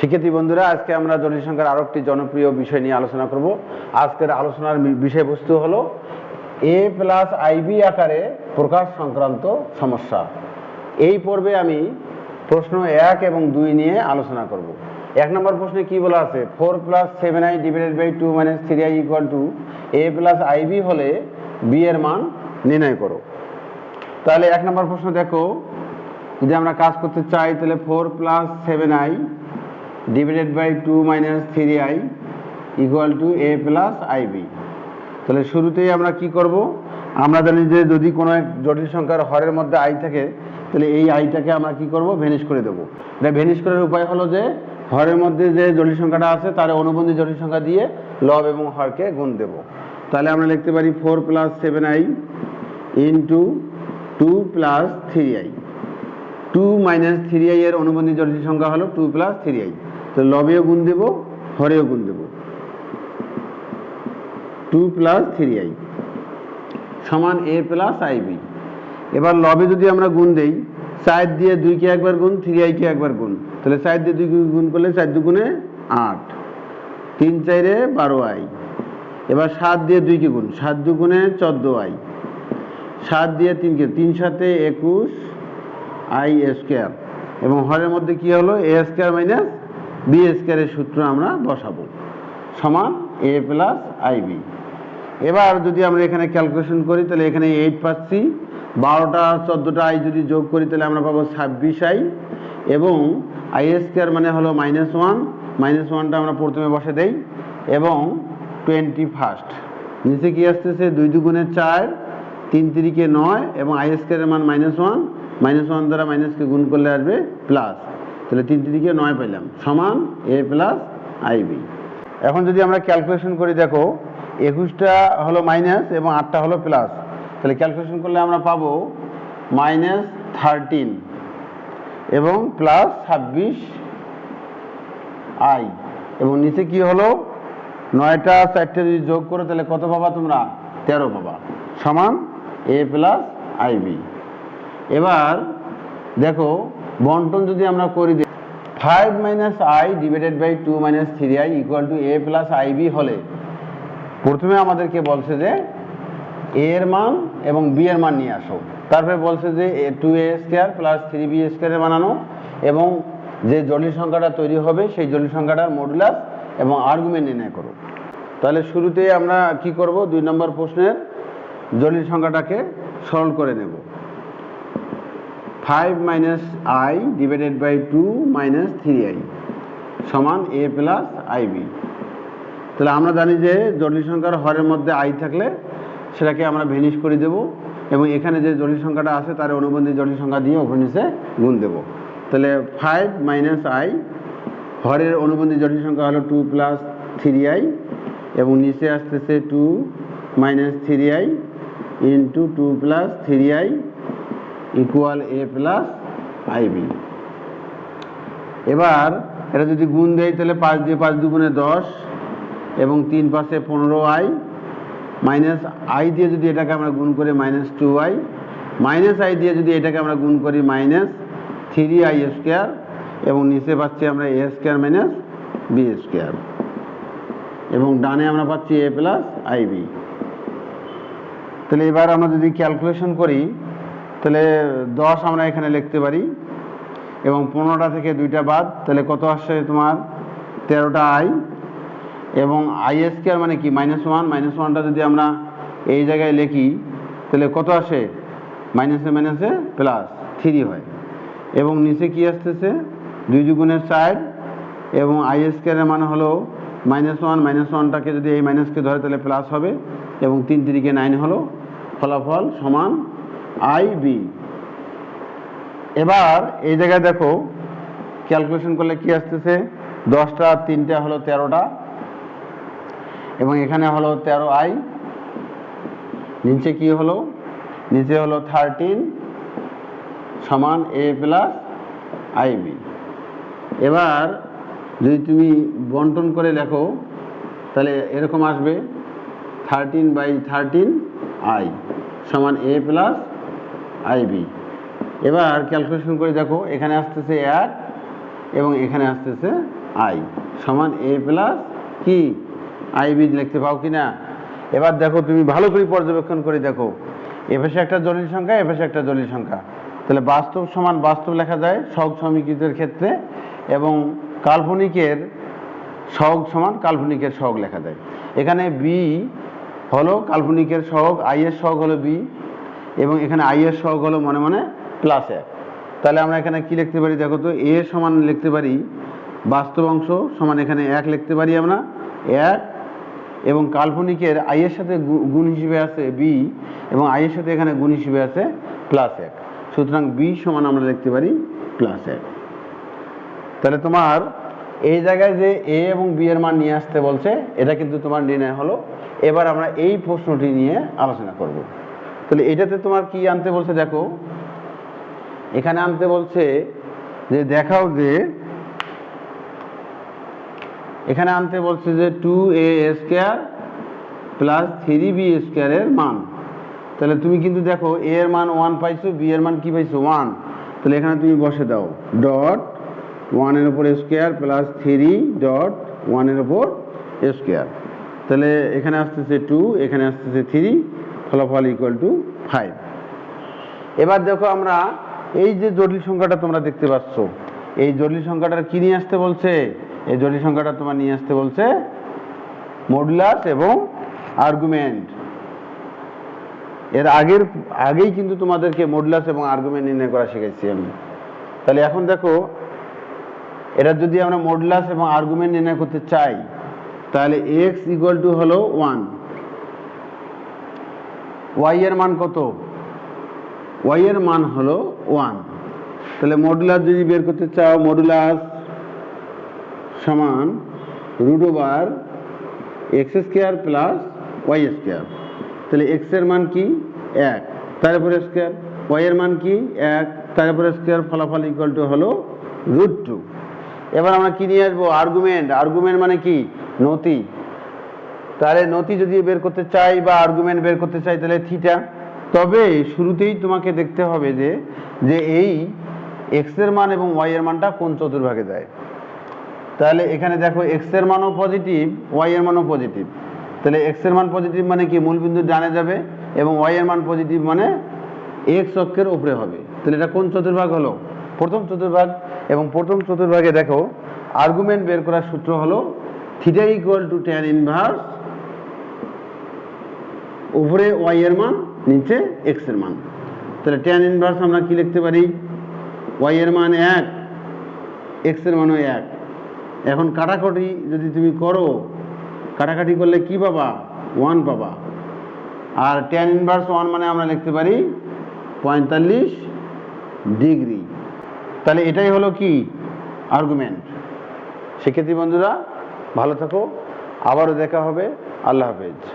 শিক্ষার্থী বন্ধুরা, আজকে আমরা জটিল সংখ্যার আরও একটি জনপ্রিয় বিষয় নিয়ে আলোচনা করব। আজকের আলোচনার বিষয়বস্তু হলো এ প্লাস আইবি আকারে প্রকাশ সংক্রান্ত সমস্যা। এই পর্বে আমি প্রশ্ন এক এবং দুই নিয়ে আলোচনা করব। এক নম্বর প্রশ্নে কি বলা আছে? Four plus seven I divided by two minus three I equal to A plus I B হলে বি এর মান নির্ণয় করো। তাহলে এক নম্বর প্রশ্ন দেখো, যদি আমরা কাজ করতে চাই, তাহলে four plus seven I divided by two minus three I equal to A plus I B তাহলে শুরুতেই আমরা কি করব? আমরা জানি যে যদি কোনো এক জটিল সংখ্যার হরের মধ্যে আই থাকে, তাহলে এই আইটাকে আমরা কি করব? ভেনিশ করে দেবো। এটা ভেনিশ করার উপায় হলো যে, হরের মধ্যে যে জটিল সংখ্যাটা আছে, তার অনুবন্ধী জটিল সংখ্যা দিয়ে লব এবং হরকে গুণ দেব। তাহলে আমরা লিখতে পারি four plus seven I into two plus three I two minus three I এর অনুবন্ধী জটিল সংখ্যা হলো টু প্লাস থ্রি আই তো লবেও গুণ দেব হরেও গুণ দেব। টু প্লাস থ্রি আই, সমান এ প্লাস আইবি এবার লবে যদি আমরা গুণ দেই চার দিয়ে দুইকে একবার গুণ, থ্রি আইকে একবার গুণ। তাহলে চার দিয়ে দুইকে গুণ করলে চার দুগুণে আট। তিন চাইরে বারো আই। এবার সাত দিয়ে দুইকে গুণ, সাত দুগুণে চোদ্দ আই। সাত দিয়ে তিনকে তিন সাথে একুশ আই স্কোয়ার। এবং হরের মধ্যে কি হলো? এ স্কোয়ার মাইনাস বি স্কোয়ারের সূত্র আমরা বসাবো। সমান এ প্লাস আইবি এবার যদি আমরা এখানে ক্যালকুলেশন করি, তাহলে এখানে এইট পাচ্ছি। বারোটা, চোদ্দোটা আই যদি যোগ করি, তাহলে আমরা পাবো ছাব্বিশ আই এবং আই স্কোয়ার মানে হলো মাইনাস ওয়ান মাইনাস ওয়ানটা আমরা প্রথমে বসে দেই। এবং টোয়েন্টি ফার্স্ট নিচে কি আসতেছে? দুই দুগুণে চার, তিন তিরিকে নয়। এবং আই স্কোয়ারের মান মাইনাস ওয়ান মাইনাস ওয়ান দ্বারা মাইনাসকে গুণ করলে আসবে প্লাস তাহলে তিন তিরিকে নয় পেলাম সমান এ প্লাস আইবি এখন যদি আমরা ক্যালকুলেশন করি, দেখো, একুশটা হলো মাইনাস এবং আটটা হলো প্লাস তাহলে ক্যালকুলেশন করলে আমরা পাবো মাইনাস থার্টিন এবং প্লাস ছাব্বিশ আই এবং নিচে কি হলো? নয়টা, চারটে যদি যোগ করো, তাহলে কত পাবা তোমরা? তেরো পাবা। সমান এ প্লাস আইবি এবার দেখো বন্টন যদি আমরা করি five minus I divided by two minus three I equal to A plus I B হলে প্রথমে আমাদেরকে বলছে যে এ এর মান এবং বি এর মান নিয়ে আসো। তারপরে বলছে যে two A square plus three B স্কোয়ারে বানানো এবং যে জটিল সংখ্যাটা তৈরি হবে সেই জটিল সংখ্যাটার মডুলাস এবং আর্গুমেন্ট নির্ণয় করো। তাহলে শুরুতে আমরা কি করব? দুই নম্বর প্রশ্নের জটিল সংখ্যাটাকে সরল করে নেব। Five minus I divided by two minus three I সমান এ প্লাস আইবি তাহলে আমরা জানি যে জটিল সংখ্যার হরের মধ্যে আই থাকলে সেটাকে আমরা ভেনিশ করে দেব এবং এখানে যে জটিল সংখ্যাটা আছে তার অনুবন্ধী জটিল সংখ্যা দিয়ে নিচে গুণ দেব। তাহলে ফাইভ মাইনাস আই হরের অনুবন্ধী জটিল সংখ্যা হলো টু প্লাস থ্রি আই এবং নিচে আসতেছে two minus three i into two plus three i equal a plus i b এবার এটা যদি গুণ দেয় তাহলে পাঁচ দিয়ে পাঁচ দুগুণে দশ এবং তিন পাশে পনেরো আই মাইনাস আই দিয়ে যদি এটাকে আমরা গুণ করি minus two I minus I দিয়ে যদি এটাকে আমরা গুণ করি মাইনাস থ্রি আই স্কোয়ার এবং নিচে পাচ্ছি আমরা A square minus B square এবং ডানে আমরা পাচ্ছি এ প্লাস আইবি তাহলে এবার আমরা যদি ক্যালকুলেশন করি তাহলে দশ আমরা এখানে লিখতে পারি, এবং পনেরোটা থেকে দুইটা বাদ, তাহলে কত আসছে তোমার? তেরোটা আই এবং আই স্কোয়ার মানে কি? মাইনাস ওয়ান মাইনাস ওয়ানটা যদি আমরা এই জায়গায় লিখি, তাহলে কত আসে? মাইনাসে মাইনাসে প্লাস থ্রি হয়। এবং নিচে কি আসতেছে? দুই দুগুণের চার, এবং আই স্কোয়ারের মানে হলো মাইনাস ওয়ান মাইনাস ওয়ানটাকে যদি এই মাইনাসকে ধরে, তাহলে প্লাস হবে, এবং তিন তিরিকে নাইন হলো, ফলাফল সমান আই বি। এবার এই জায়গায় দেখো ক্যালকুলেশন করলে কি আসতেছে? দশটা, তিনটা হলো তেরোটা, এবং এখানে হলো তেরো আই। নিচে কি হলো? নিচে হলো থার্টিন সমান এ প্লাস আইবি এবার যদি তুমি বন্টন করে লেখো, তাহলে এরকম আসবে থার্টিন বাই থার্টিন আই সমান এ প্লাস আইবি। এবার ক্যালকুলেশন করে দেখো, এখানে আসতেছে এক এবং এখানে আসতেছে আই। সমান এ প্লাস কি? আই বি লিখতে পাও কি না এবার দেখো, তুমি ভালো করে পর্যবেক্ষণ করে দেখো। এপাশে একটা জটিল সংখ্যা এপাশে একটা জটিল সংখ্যা। তাহলে বাস্তব সমান বাস্তব লেখা যায় সহগ সমীকৃতের ক্ষেত্রে এবং কাল্পনিকের সহগ সমান কাল্পনিকের সহগ লেখা যায়। এখানে বি হলো কাল্পনিকের সহগ আই এর সহগ হলো বি এবং এখানে আই এর সহগ হলো মনে মনে প্লাস এক। তাহলে আমরা এখানে কি লিখতে পারি দেখো তো? এ সমান লিখতে পারি, বাস্তব অংশ সমান এখানে এক লিখতে পারি আমরা। এক, এবং কাল্পনিকের আই এর সাথে গুণ হিসেবে আছে বি এবং আই এর সাথে এখানে গুণ হিসেবে আছে প্লাস এক। সুতরাং বি সমান আমরা লিখতে পারি প্লাস এক। তাহলে তোমার এই জায়গায় যে এ এবং বি এর মান নিয়ে আসতে বলছে, এটা কিন্তু তোমার নির্ণয় হলো। এবার আমরা এই প্রশ্নটি নিয়ে আলোচনা করব। তাহলে এটাতে তোমার কি আনতে বলছে দেখো? এখানে আনতে বলছে যে দেখাও যে, এখানে আনতে বলছে যে two A square plus three B স্কোয়ারের মান। তাহলে তুমি কিন্তু দেখো এ এর মান ওয়ান পাইছো বি এর মান কি পাইছো? ওয়ান তাহলে এখানে তুমি বসে দাও। ডট ওয়ানের ওপর স্কোয়ার প্লাস থ্রি ডট ওয়ানের ওপর স্কোয়ার তাহলে এখানে আসতেছে টু এখানে আসতেছে থ্রি ফলাফল ইকুয়াল টু ফাইভ এবার দেখো আমরা এই যে জটিল সংখ্যাটা তোমরা দেখতে পাচ্ছ, এই জটিল সংখ্যাটার কি নিয়ে আসতে বলছে? এই জটিল সংখ্যাটা তোমার নিয়ে আসতে বলছে মডুলাস এবং আর্গুমেন্ট এর আগের, আগেই কিন্তু তোমাদেরকে মডুলাস এবং আর্গুমেন্ট নির্ণয় করা শিখেছি আমি। তাহলে এখন দেখো এটা যদি আমরা মডুলাস এবং আর্গুমেন্ট নির্ণয় করতে চাই, তাহলে এক্স ইকুয়াল টু হলো ওয়ান ওয়াই এর মান কত? ওয়াই এর মান হলো ওয়ান তাহলে মডুলাস যদি বের করতে চাও মডুলাস সমান root over X square plus Y square তাহলে এক্সের মান কি? এক. তার উপরে স্কোয়ার ওয়াই এর মান কি? এক. তার উপরে স্কোয়ার ফলাফল ইকুয়াল টু হলো রুট টু এবার আমরা কি নিয়ে আসব? আর্গুমেন্ট আর্গুমেন্ট মানে কি? নতি তাহলে নতি যদি বের করতে চাই বা আর্গুমেন্ট বের করতে চাই, তাহলে থিটা তবে শুরুতেই তোমাকে দেখতে হবে যে যে এই এক্সের মান এবং ওয়াই এর মানটা কোন চতুর্ভাগে যায়। তাহলে এখানে দেখো এক্সের মানও পজিটিভ ওয়াই এর মানও পজিটিভ তাহলে এক্সের মান পজিটিভ মানে কি? মূলবিন্দু ডানে যাবে এবং ওয়াই এর মান পজিটিভ মানে এক্স অক্ষের উপরে হবে। তাহলে এটা কোন চতুর্ভাগ হলো? প্রথম চতুর্ভাগ। এবং প্রথম চতুর্ভাগে দেখো আর্গুমেন্ট বের করার সূত্র হলো theta equal to tan inverse উপরে ওয়াই এর মান, নিচে এক্সের মান। তাহলে ট্যান ইনভার্স আমরা কি লিখতে পারি? ওয়াই এর মান এক এক্সের মানও এক। এখন কাটাকাটি যদি তুমি করো, কাটাকাটি করলে কি পাবা? ওয়ান পাবা। আর ট্যান ইনভার্স ওয়ান মানে আমরা লিখতে পারি পঁয়তাল্লিশ ডিগ্রি। তাহলে এটাই হলো কি? আর্গুমেন্ট শিক্ষার্থী বন্ধুরা, ভালো থাকো। আবারও দেখা হবে। আল্লাহ হাফেজ।